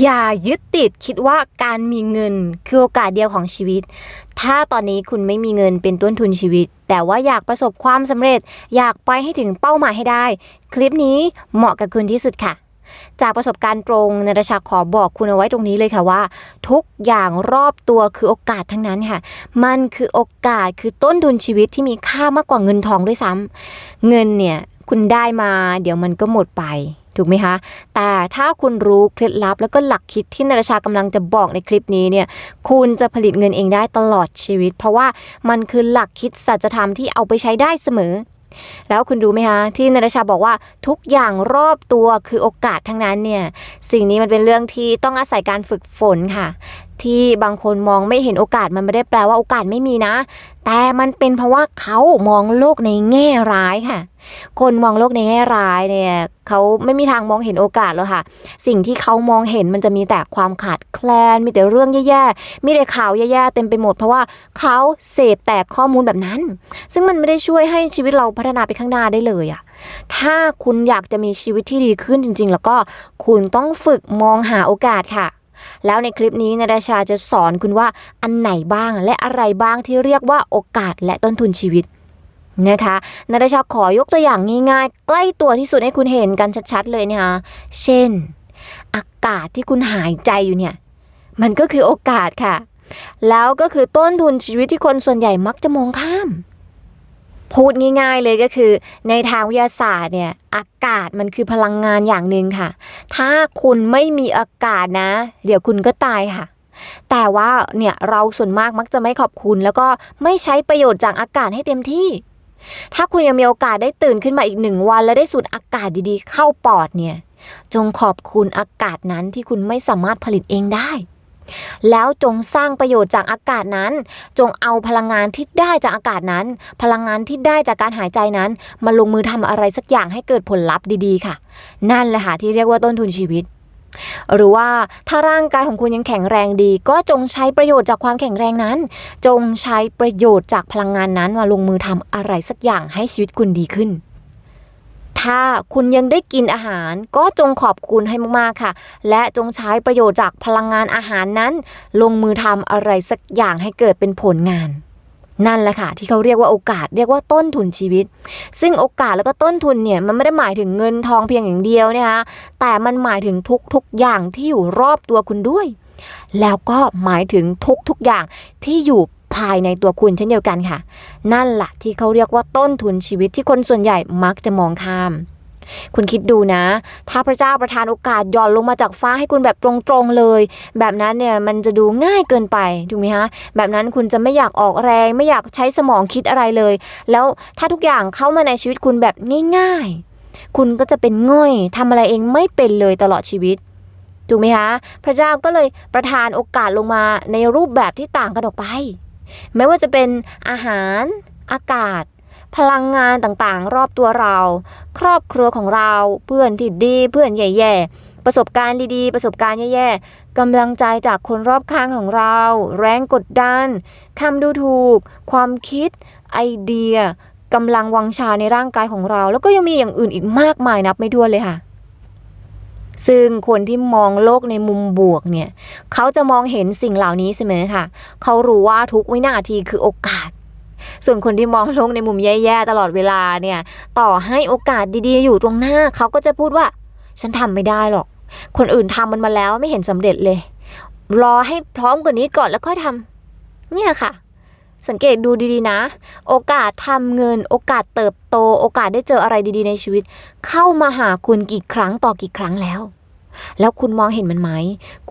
อย่ายึดติดคิดว่าการมีเงินคือโอกาสเดียวของชีวิต ถ้าตอนนี้คุณไม่มีเงินเป็นต้นทุนชีวิต แต่ว่าอยากประสบความสำเร็จ อยากไปให้ถึงเป้าหมายให้ได้ คลิปนี้เหมาะกับคุณที่สุดค่ะ จากประสบการณ์ตรงนรชาขอบอกคุณเอาไว้ตรงนี้เลยค่ะว่า ทุกอย่างรอบตัวคือโอกาสทั้งนั้นค่ะ มันคือโอกาสคือต้นทุนชีวิตที่มีค่ามากกว่าเงินทองด้วยซ้ำเงินเนี่ยคุณได้มา เดี๋ยวมันก็หมดไป ถูกไหมคะ แต่ถ้าคุณรู้เคล็ดลับแล้วก็หลักคิดที่นรชากำลังจะบอกในคลิปนี้เนี่ย คุณจะผลิตเงินเองได้ตลอดชีวิต เพราะว่ามันคือหลักคิดสัจธรรมที่เอาไปใช้ได้เสมอ แล้วคุณรู้ไหมคะที่นรชาบอกว่าทุกอย่างรอบตัวคือโอกาสทั้งนั้นเนี่ย สิ่งนี้มันเป็นเรื่องที่ต้องอาศัยการฝึกฝนค่ะที่บางคนมองไม่เห็นโอกาสมันไม่ได้แปลว่าโอกาสไม่มีนะ แต่มันเป็นเพราะว่าเขามองโลกในแง่ร้ายค่ะ คนมองโลกในแง่ร้ายเนี่ยเขาไม่มีทางมองเห็นโอกาสหรอกค่ะ สิ่งที่เขามองเห็นมันจะมีแต่ความขาดแคลน มีแต่เรื่องแย่ๆ มีแต่ข่าวแย่ๆ เต็มไปหมดเพราะว่าเขาเสพแต่ข้อมูลแบบนั้น ซึ่งมันไม่ได้ช่วยให้ชีวิตเราพัฒนาไปข้างหน้าได้เลยอะถ้าคุณอยากจะมีชีวิตที่ดีขึ้นจริง ๆ แล้วก็คุณต้องฝึกมองหาโอกาสค่ะ แล้วในคลิปนี้นาดาชาจะสอนคุณว่าอันไหนบ้างและอะไรบ้างที่เรียกว่าโอกาสและต้นทุนชีวิตนะคะนาดาชาขอยกตัวอย่างง่ายๆ ใกล้ตัวที่สุดให้คุณเห็นกันชัดๆเลยนะคะเช่น อากาศที่คุณหายใจอยู่เนี่ย มันก็คือโอกาสค่ะ แล้วก็คือต้นทุนชีวิตที่คนส่วนใหญ่มักจะมองข้าม พูดง่าย ๆ เลยก็คือ ในทางวิทยาศาสตร์เนี่ยอากาศมันคือพลังงานอย่างหนึ่งค่ะ ถ้าคุณไม่มีอากาศนะ เดี๋ยวคุณก็ตายค่ะ แต่ว่าเนี่ยเราส่วนมากมักจะไม่ขอบคุณ แล้วก็ไม่ใช้ประโยชน์จากอากาศให้เต็มที่ ถ้าคุณยังมีโอกาสได้ตื่นขึ้นมาอีกหนึ่งวัน และได้สูดอากาศดีๆ เข้าปอดเนี่ย จงขอบคุณอากาศนั้นที่คุณไม่สามารถผลิตเองได้ แล้วจงสร้างประโยชน์จากอากาศนั้น จงเอาพลังงานที่ได้จากอากาศนั้น พลังงานที่ได้จากการหายใจนั้น มาลงมือทำอะไรสักอย่างให้เกิดผลลัพธ์ดีๆ ค่ะ นั่นแหละค่ะที่เรียกว่าต้นทุนชีวิต หรือว่าถ้าร่างกายของคุณยังแข็งแรงดี ก็จงใช้ประโยชน์จากความแข็งแรงนั้น จงใช้ประโยชน์จากพลังงานนั้นมาลงมือทำอะไรสักอย่างให้ชีวิตคุณดีขึ้น ถ้าคุณยังได้กินอาหารก็จงขอบคุณให้มากๆค่ะ และจงใช้ประโยชน์จากพลังงานอาหารนั้น ลงมือทำอะไรสักอย่างให้เกิดเป็นผลงานนั่นแหละค่ะที่เขาเรียกว่าโอกาสเรียกว่าต้นทุนชีวิต ซึ่งโอกาสแล้วก็ต้นทุนเนี่ยมันไม่ได้หมายถึงเงินทองเพียงอย่างเดียวนะคะแต่มันหมายถึงทุกๆอย่างที่อยู่รอบตัวคุณด้วย แล้วก็หมายถึงทุกๆอย่างที่อยู่ ภายในตัวคุณเช่นเดียวกันค่ะ นั่นแหละที่เขาเรียกว่าต้นทุนชีวิตที่คนส่วนใหญ่มักจะมองข้าม คุณคิดดูนะ ถ้าพระเจ้าประทานโอกาสย่อนลงมาจากฟ้าให้คุณแบบตรงๆเลย แบบนั้นเนี่ยมันจะดูง่ายเกินไปถูกไหมคะแบบนั้นคุณจะไม่อยากออกแรง ไม่อยากใช้สมองคิดอะไรเลย แล้วถ้าทุกอย่างเข้ามาในชีวิตคุณแบบง่าย ๆ คุณก็จะเป็นง่อยทำอะไรเองไม่เป็นเลยตลอดชีวิตถูกไหมคะ พระเจ้าก็เลยประทานโอกาสลงมาในรูปแบบที่ต่างกันออกไป ไม่ว่าจะเป็นอาหาร อากาศ พลังงานต่างๆ รอบตัวเรา ครอบครัวของเรา เพื่อนที่ดีเพื่อนแย่ๆ ประสบการณ์ดีๆ ประสบการณ์แย่ๆกำลังใจจากคนรอบข้างของเรา แรงกดดันคำดูถูก ความคิด ไอเดียกำลังวังชาในร่างกายของเรา แล้วก็ยังมีอย่างอื่นอีกมากมายนับไม่ถ้วนเลยค่ะ ซึ่งคนที่มองโลกในมุมบวกเนี่ยเขาจะมองเห็นสิ่งเหล่านี้เสมอค่ะ เขารู้ว่าทุกวินาทีคือโอกาส ส่วนคนที่มองโลกในมุมแย่ๆตลอดเวลาเนี่ยต่อให้โอกาสดีๆ อยู่ตรงหน้า เขาก็จะพูดว่า ฉันทำไม่ได้หรอก คนอื่นทำมันมาแล้วไม่เห็นสำเร็จเลย รอให้พร้อมกว่านี้ก่อนแล้วค่อยทำเนี่ยค่ะ สังเกตดูดีๆนะ โอกาสทำเงิน โอกาสเติบโต โอกาสได้เจออะไรดีๆ ในชีวิต เข้ามาหาคุณกี่ครั้งต่อกี่ครั้งแล้ว แล้วคุณมองเห็นมันไหม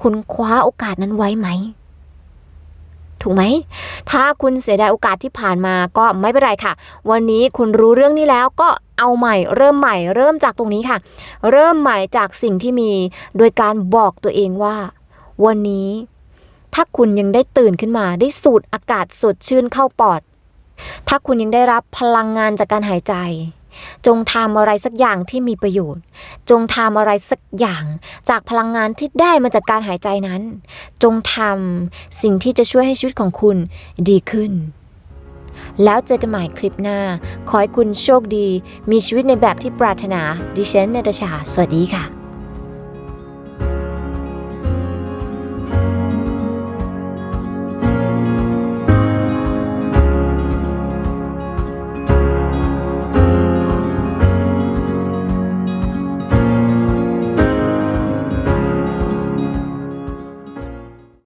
คุณคว้าโอกาสนั้นไว้ไหม ถูกไหม ถ้าคุณเสียดายโอกาสที่ผ่านมาก็ไม่เป็นไรค่ะ วันนี้คุณรู้เรื่องนี้แล้วก็เอาใหม่เริ่มใหม่เริ่มจากตรงนี้ค่ะ เริ่มใหม่จากสิ่งที่มี โดยการบอกตัวเองว่า วันนี้ ถ้าคุณยังได้ตื่นขึ้นมาได้สูดอากาศสดชื่นเข้าปอด ถ้าคุณยังได้รับพลังงานจากการหายใจ จงทำอะไรสักอย่างที่มีประโยชน์ จงทำอะไรสักอย่างจากพลังงานที่ได้มาจากการหายใจนั้น จงทำสิ่งที่จะช่วยให้ชีวิตของคุณดีขึ้น แล้วเจอกันใหม่คลิปหน้า ขอให้คุณโชคดี มีชีวิตในแบบที่ปรารถนา ดิฉันนาตาชา สวัสดีค่ะ